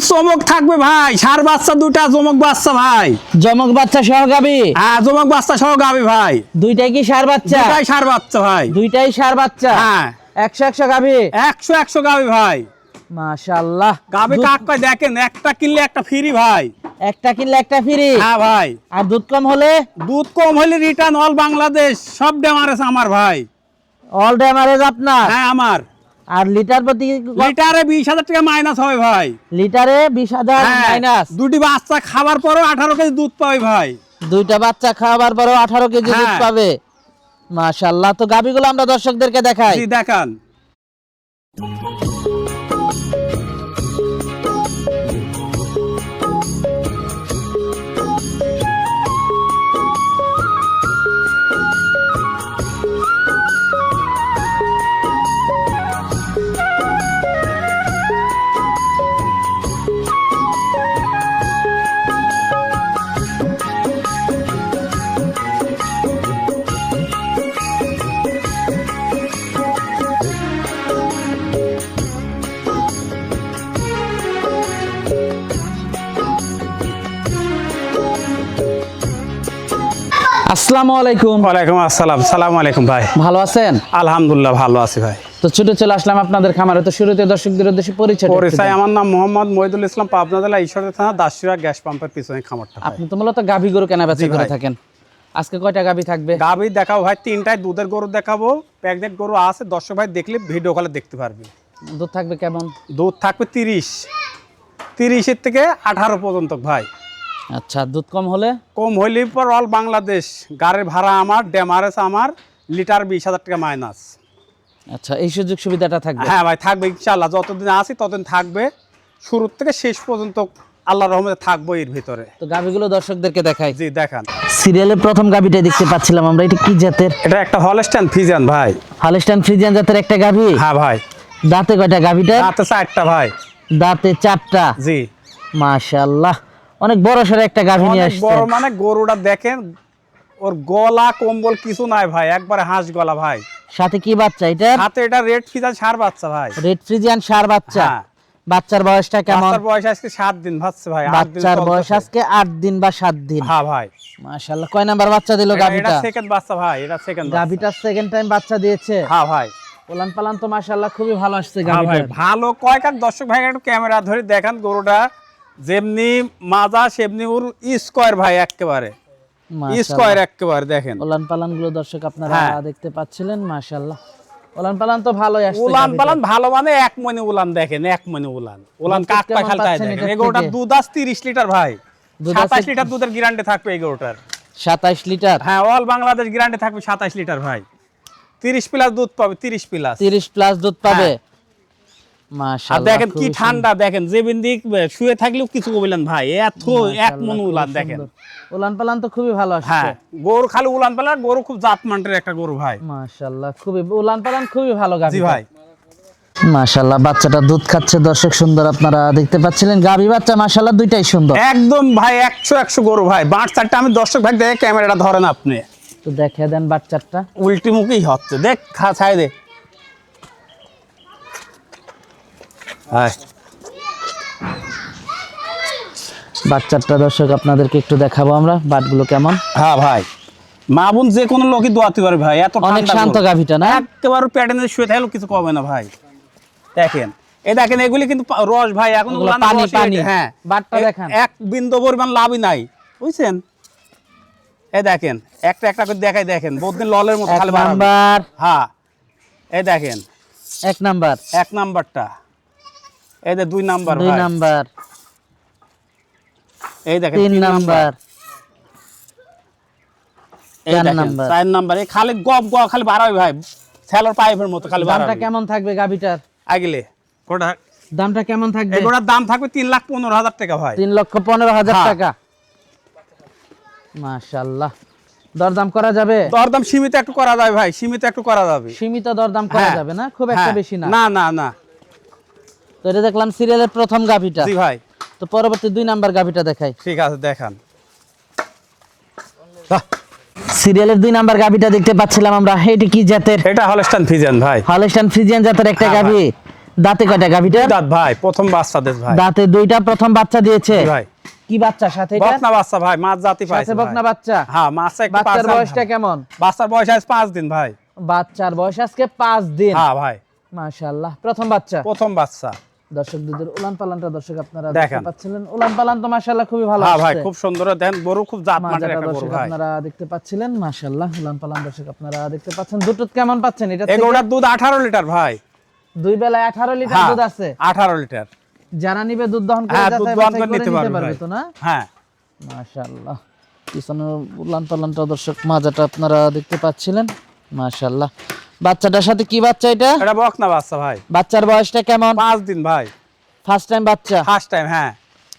চমক থাকবে ভাই সার বাচ্চা দুটা চমক বাচ্চা ভাই। জমক বাচ্চা সহ গাবি? হ্যাঁ চমক বাচ্চা সহ গাবি ভাই। দুইটাই কি সার বাচ্চা? দুটাই সার বাচ্চা ভাই। দুইটাই সার বাচ্চা? হ্যাঁ। একশো একশো গাবি? একশো একশো গাবি ভাই। মাশাল্লাহ গাবি কাক কয় দেখেন একটা কিনলে একটা ফ্রি ভাই। একটা কিনলে একটা ফ্রি হ্যাঁ ভাই। আর দুধ কম হলে? দুধ কম হলে রিটার্ন অল বাংলাদেশ সব ডেমারেস আমার ভাই। অল ড্যামারেজ আপনার? হ্যাঁ আমার। আর লিটার প্রতি লিটারে বিশ হাজার টাকা মাইনাস হবে ভাই। লিটারে বিশ হাজার হ্যাঁ, মাইনাস দুটি বাচ্চা খাবার পরেও আঠারো কেজি দুধ পাবে ভাই। দুইটা বাচ্চা খাবার পরেও আঠারো কেজি দুধ হ্যাঁ। পাবে। মাশাল্লাহ তো গাবিগুলো আমরা দর্শকদেরকে দেখাই। দেখান। আসসালামু আলাইকুম। ওয়ালাইকুম আসসালাম। সালাম আলাইকুম ভাই। ভালো আছেন? আলহামদুলিল্লাহ ভালো আছি ভাই। তো ছুটে চলে আসলাম আপনাদের খামারে। তো শুরুতে দর্শকদের উদ্দেশ্যে পরিচয় পরিচয় আমার নাম মোহাম্মদ মহিদুল ইসলাম পাবনা জেলা ঈশ্বরের থানা দাসুরা গ্যাস পাম্পের পিছনে খামারটা আপনি তো মূলত গাভি গরু কেনা বেচা করে থাকেন। আজকে কয়টা গাভি থাকবে? গাভি দেখাবো ভাই তিনটায় দুধের গরু দেখাবো। প্যাকেট গরু আছে দর্শক ভাই দেখলে ভিডিও কলে দেখতে পারবে। দুধ থাকবে কেমন? দুধ থাকবে তিরিশ। তিরিশের থেকে আঠারো পর্যন্ত ভাই। আচ্ছা দুধ কম হলে? কম হইলে পর অল বাংলাদেশ গাড়ির ভাড়া আমার ডেমারেস আমার লিটার বিশ হাজার টাকা মাইনাস। আচ্ছা এই সুযোগ সুবিধাটা থাকবে? হ্যাঁ ভাই থাকবে ইনশাল্লাহ যতদিন আছি ততদিন থাকবে। শুরুর থেকে শেষ পর্যন্ত আল্লাহ রহমতে থাকব এর ভিতরে। তো গাভিগুলো দর্শকদেরকে দেখাই। জি দেখান। সিরিয়ালের প্রথম গাভিটা দেখতে পাচ্ছিলাম আমরা এটা কি জাতের? এটা একটা হলস্টাইন ফিজান ভাই। হালিস্টান ফ্রিজিয়ান জাতের একটা গাভি? হ্যাঁ ভাই। দাঁতে কয়টা গাভিটা রাতে চারটা ভাই। দাঁতে চারটা? জি। মাশাআল্লাহ। অনেক বড় সড়ো একটা গাভি নিয়ে আসছে। বড় মানে গরুটা দেখেন ওর গলা কম্বল কিছু নাই ভাই একবারে হাঁস গলা ভাই। সাথে কি বাচ্চা এটা? হাতে এটা রেড ফিজান সার বাচ্চা ভাই। রেড ফ্রিজিয়ান সার বাচ্চা। হ্যাঁ। বাচ্চার বয়সটা কেমন? বাচ্চার বয়স আজকে সাত দিন ভাবছে ভাই বাচ্চার বয়স আজকে আট দিন বা সাত দিন। হ্যাঁ ভাই। মাশাআল্লাহ কয় নাম্বার বাচ্চা দিল এটা- এটা সেকেন্ড বাচ্চা ভাই এটা সেকেন্ড গাভিটা সেকেন্ড টাইম বাচ্চা দিয়েছে। হ্যাঁ ভাই। পোলান পালান তো মাশাআল্লাহ খুবই ভালো আসছে হ্যাঁ ভাই ভালো। কয়েক দর্শক ভাই একটু ক্যামেরা ধরে দেখান গরুটা। যেমনি মাজা সেমনি ওর স্কোয়ার ভাই একেবারে। স্কোয়ার একেবারে দেখেন। ওলান পালানগুলো দর্শক আপনারা হ্যাঁ। দেখতে পাচ্ছিলেন মাশাআল্লাহ। ওলান পালান তো ভালোই আসছে উলান পালান ভালো মানে এক মনে দেখেন এক মনে উলান দুধ কাক কেমন খালতায় দেখেন। থেকে? দুধ আস তিরিশ লিটার ভাই। দুধ আছে- সাতাশ লিটার দুধের গ্যারান্টি থাকবে এই গরুটার। 27 লিটার? হ্যাঁ অল বাংলাদেশ গ্যারান্টি থাকবে সাতাশ লিটার ভাই। তিরিশ প্লাস দুধ পাবে তিরিশ প্লাস 30 প্লাস দুধ পাবে? হ্যাঁ। আর দেখেন কি ঠান্ডা দেখেন যে বিন্দি শুয়ে থাকলেও কিছু বললেন ভাই এত এক মন উলান দেখেন। উলান পালান তো খুবই ভালো আসছে। হ্যাঁ গরু খালি উলান পালা গরু খুব জাত মানের একটা গরু ভাই। মাশাআল্লাহ খুবই উলান পালান খুবই ভালো গাভী জি ভাই। মাশাআল্লাহ বাচ্চাটা দুধ খাচ্ছে দর্শক সুন্দর আপনারা দেখতে পাচ্ছিলেন। গাভী বাচ্চা মাশাআল্লাহ দুইটাই সুন্দর। একদম ভাই একশো একশো গরু ভাই বাঁট চারটা আমি দর্শক ভাই দেখে ক্যামেরাটা ধরেন আপনি। তো দেখে দেন বাচ্চাটা। উল্টি মুখেই হচ্ছে দেখ খা ছাই দে হায় বাচ্চাটা দর্শক আপনাদেরকে একটু দেখাবো আমরা বাটগুলো কেমন? হ্যাঁ ভাই। মা বোন যে কোনো লোকই দোয়াতে পারে ভাই এত অনেক শান্ত। গাভীটা না? একেবারে প্যাটেনে শুয়ে থাকলেও কিছু কমে না ভাই। দেখেন এই দেখেন এগুলি কিন্তু রস ভাই এখন পানি, পানি। হ্যাঁ। বাটটা এ- এক বিন্দু পরিমাণ লাভই নাই বুঝছেন? এই দেখেন একটা একটা করে দেখাই দেখেন বদিন ললের মতো খালি নাম্বার। হ্যাঁ এই দেখেন। এক নাম্বার। এক নাম্বারটা। এই যে দুই নাম্বার দুই নাম্বার। এই দেখেন তিন নাম্বার। এই দেখেন চার নাম্বার। এই খালি গপ গপ খালি বাড়াবে ভাই। স্যালোর পাইপের মতো খালি দামটা কেমন থাকবে গাভীটার? আগলে। কোটা দামটা কেমন থাকবে? এগুলোর দাম থাকবে তিন লাখ পনেরো হাজার টাকা ভাই। তিন লক্ষ পনেরো হাজার হ্যাঁ। টাকা। মাশাল্লাহ দরদাম করা যাবে? দরদাম সীমিত একটু করা যাবে ভাই সীমিত একটু করা যাবে। সীমিত দরদাম করা হ্যাঁ। যাবে না? খুব একটা হ্যাঁ। বেশি না? না না না। তো এটা দেখলাম সিরিয়ালের প্রথম গাভীটা। জি ভাই। তো পরবর্তী দুই নাম্বার গাভীটা দেখাই। ঠিক আছে দেখান। সিরিয়ালের দুই নাম্বার গাভীটা দেখতে পাচ্ছিলাম আমরা। এটি কি জাতের? এটা হলস্টান ফিজেন ভাই। হলস্টাইন ফ্রিজিয়ান জাতের একটা হ্যাঁ, গাভী। দাঁতে কয়টা গাভিটা? দাঁত ভাই প্রথম বাচ্চা দেশ ভাই। দাঁতে দুইটা প্রথম বাচ্চা দিয়েছে। ভাই। কি বাচ্চা সাথে এটা? বকনা বাচ্চা ভাই মাছ জাতি পাইছে সাথে বকনা বাচ্চা? হ্যাঁ মাছটা একটু বাচ্চার পার্সেন্ট বয়সটা কেমন? বাচ্চার বয়স আজ পাঁচ দিন ভাই। বাচ্চার বয়স আজকে পাঁচ দিন। হ্যাঁ ভাই। মাশাআল্লাহ প্রথম বাচ্চা। প্রথম বাচ্চা। দর্শক দুধের উলান পালানটা দর্শক আপনারা দেখতে পাচ্ছিলেন। উলান পালান তো মাশাআল্লাহ খুবই ভালো হ্যাঁ ভাই খুব সুন্দর। দেখেন গরু খুব জাত মানের একটা গরু ভাই। আপনারা দেখতে পাচ্ছিলেন মাশাআল্লাহ উলান পালান দর্শক আপনারা দেখতে পাচ্ছেন। দুটো কেমন পাচ্ছেন এটা দুধ আঠারো লিটার ভাই। দুই বেলায় 18 লিটার হ্যাঁ দুধ আছে। আঠারো লিটার। যারা নিবে দুধ দহন করে হ্যাঁ দুধ করে নিতে পারবে তো না? হ্যাঁ। মাশাআল্লাহ। পিছনের উলান পালানটা দর্শক মাজাটা আপনারা দেখতে পাচ্ছিলেন। মাশাআল্লাহ। বাচ্চাটার সাথে কি বাচ্চা এটা? এটা বকনা বাচ্চা ভাই। বাচ্চার বয়সটা কেমন? পাঁচ দিন ভাই। ফার্স্ট টাইম বাচ্চা? ফার্স্ট টাইম হ্যাঁ।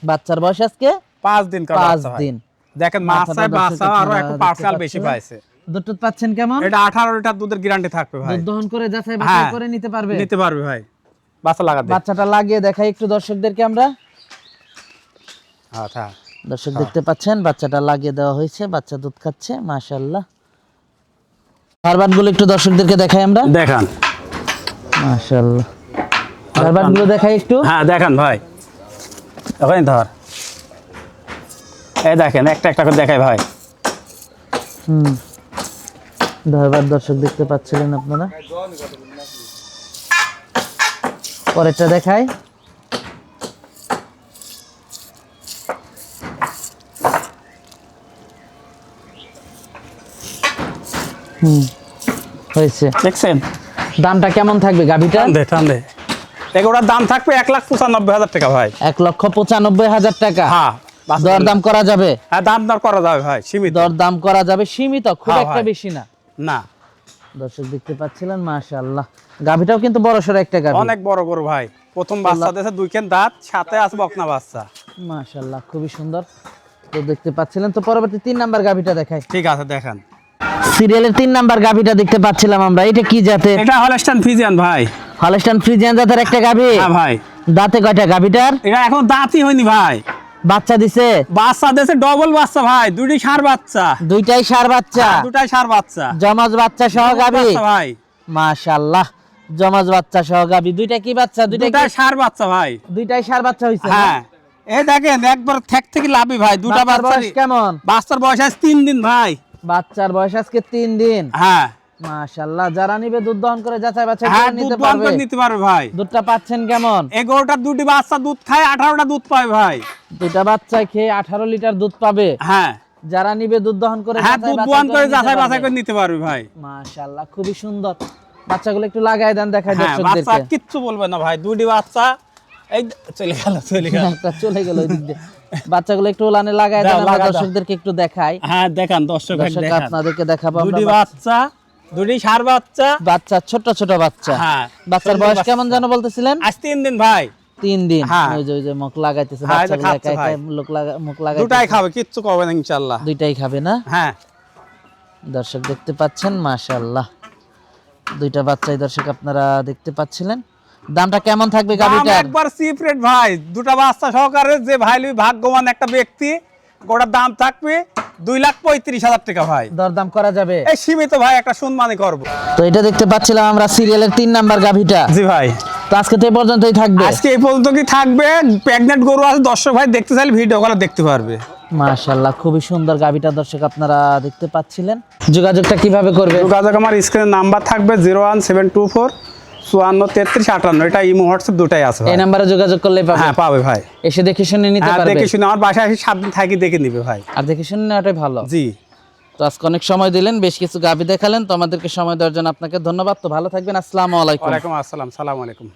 বাচ্চার বয়স আজকে? পাঁচ দিন কার বাচ্চা ভাই। দিন। দেখেন মাছায় বাচ্চা আরও দেখতে পার্সাল বেশি পাইছে। দুধ পাচ্ছেন কেমন? এটা আঠারো লিটার দুধের গ্যারান্টি থাকবে ভাই। দুধ দহন করে যাচাই বাছাই হ্যাঁ। করে নিতে পারবে? নিতে পারবে ভাই। বাচ্চা লাগাতে বাচ্চাটা লাগিয়ে দেখাই একটু দর্শকদেরকে আমরা। আচ্ছা। দর্শক দেখতে পাচ্ছেন বাচ্চাটা লাগিয়ে দেওয়া হয়েছে বাচ্চা দুধ খাচ্ছে মাশাআল্লাহ। বারবারগুলো একটু দর্শকদেরকে দেখাই আমরা। দেখান। মাশাআল্লাহ। বারবারগুলো দেখাই একটু। হ্যাঁ দেখান ভাই। ওখানে ধর এই দেখেন একটা একটা করে দেখাই ভাই। হুম। বারবার দর্শক দেখতে পাচ্ছিলেন আপনারা। পরেরটা দেখাই। হুম। হয়েছে। দেখছেন? দামটা কেমন থাকবে গাভিটা? টান দে টান দে এগুলোর দাম থাকবে এক লাখ পঁচানব্বই হাজার টাকা ভাই। এক লক্ষ পঁচানব্বই হাজার টাকা। হ্যাঁ দরদাম করা যাবে? হ্যাঁ দাম দর করা যাবে ভাই সীমিত। দরদাম করা যাবে সীমিত খুব হ্যাঁ, একটা বেশি না। না। দর্শক দেখতে পাচ্ছিলেন মাশাআল্লাহ। গাভিটাও কিন্তু বড় সড়ো একটা গাভি। অনেক বড় গরু ভাই। প্রথম বাচ্চা দিয়েছে দুই কেন দাঁত সাথে আছে বকনা বাচ্চা। মাশাআল্লাহ খুবই সুন্দর। তো দেখতে পাচ্ছিলেন তো পরবর্তী তিন নাম্বার গাভিটা দেখাই। ঠিক আছে দেখেন। সিরিয়ালের তিন নাম্বার গাভিটা দেখতে পাচ্ছিলাম আমরা। এটা কি জাতের? এটা হলস্টান ফিজিয়ান ভাই। হলস্টাইন ফ্রিজিয়ান জাতের একটা গাভি? হ্যাঁ ভাই। দাঁতে কয়টা গাভিটার? এটা এখন দাঁতই হয়নি ভাই। বাচ্চা দিছে? বাচ্চা দিয়েছে ডবল বাচ্চা ভাই দুটি সার বাচ্চা। দুইটাই সার বাচ্চা? দুটাই সার বাচ্চা। জমজ বাচ্চা সহ গাভি? বাচ্চা ভাই। মাশাআল্লাহ জমজ বাচ্চা সহ গাভি। দুইটা কি বাচ্চা? দুইটা কি- সার বাচ্চা ভাই। দুইটাই সার বাচ্চা হইছে হ্যাঁ। এই দেখেন একবার থেক থেকে লাভই ভাই দুটা বাচ্চা কেমন? বাচ্চার বয়স আছে তিন দিন ভাই। বাচ্চার বয়স আজকে তিন দিন। হ্যাঁ। মাশাআল্লাহ যারা নিবে দুধ দহন করে যাচাই বাছাই হ্যাঁ করে নিতে পারবে করে নিতে পারবে ভাই। দুধটা পাচ্ছেন কেমন? এগারোটা দুটি বাচ্চা দুধ খায় আঠারোটা দুধ পায় ভাই। দুটা বাচ্চা খেয়ে আঠারো লিটার দুধ পাবে। হ্যাঁ। যারা নিবে দুধ দহন করে হ্যাঁ দুধ দোয়ান করে যাচাই বাছাই করে নিতে পারবে ভাই। মাশাআল্লাহ খুবই সুন্দর। বাচ্চাগুলো একটু লাগাই দেন দেখাই হ্যাঁ বাচ্চা কিচ্ছু বলবে না ভাই দুটি বাচ্চা। এই চলে গেল চলে গেল। চলে গেল ওই দিক দিয়ে। বাচ্চাগুলো একটু উলানে দেন আমরা দর্শকদেরকে একটু দেখাই। হ্যাঁ দেখান দর্শক দেখান। আপনাদেরকে দেখাবো দুটি বাচ্চা। দুটি সার বাচ্চা। বাচ্চা ছোট ছোট বাচ্চা। হ্যাঁ বাচ্চার বয়স কেমন যেন বলতেছিলেন? আজ তিন দিন ভাই। তিন দিন। হ্যাঁ। ওই যে ওই যে মুখ লাগাইতেছে হ্যাঁ, বাচ্চাগুলো একা একা মুখ লাগা মুখ লাগাই দুটাই খাবে কিচ্ছু করবে না দুইটাই খাবে না? হ্যাঁ। দর্শক দেখতে পাচ্ছেন মাশাআল্লাহ। দুইটা বাচ্চাই দর্শক আপনারা দেখতে পাচ্ছিলেন। দামটা কেমন থাকবে দাম একবার চিপ রেট ভাই। দুটা বাচ্চা সহকারে যে ভাই লুই ভাগ্যবান একটা ব্যক্তি গোটার দাম থাকবে দুই লাখ পঁয়ত্রিশ হাজার টাকা ভাই। দরদাম করা যাবে। এই সীমিত ভাই একটা সম্মানই করব। তো এটা দেখতে পাচ্ছিলাম আমরা সিরিয়ালের তিন নাম্বার গাভিটা। জি ভাই। তো আজকে তো এই পর্যন্তই থাকবে। আজকে এই পর্যন্ত কি থাকবে? প্রেগনেন্ট গরু আছে দর্শক ভাই দেখতে চাইলে ভিডিও কলে দেখতে পারবে। মাশাআল্লাহ খুবই সুন্দর গাভিটা দর্শক আপনারা দেখতে পাচ্ছিলেন। যোগাযোগটা কীভাবে করবে যোগাযোগ আমার স্ক্রিনের নাম্বার থাকবে zero one seven two four চুয়ান্ন তেত্রিশ আটান্ন এটা ইমো হোয়াটসঅ্যাপ দুটাই আছে এই নাম্বারে যোগাযোগ করলে পাবে? হ্যাঁ পাবে ভাই। এসে দেখে শুনে নিতে পারবে। দেখে শুনে আমার বাসায় এসে সাত দিন থাকি দেখে নিবে ভাই। আর দেখে শুনে নেওয়াটাই ভালো। জি। তো আজকে অনেক সময় দিলেন বেশ কিছু গাভি দেখালেন তো আমাদেরকে সময় দেওয়ার জন্য আপনাকে ধন্যবাদ। তো ভালো থাকবেন আসসালামু আলাইকুম। ওয়ালাইকুম আসসালাম সালাম আলাইকুম।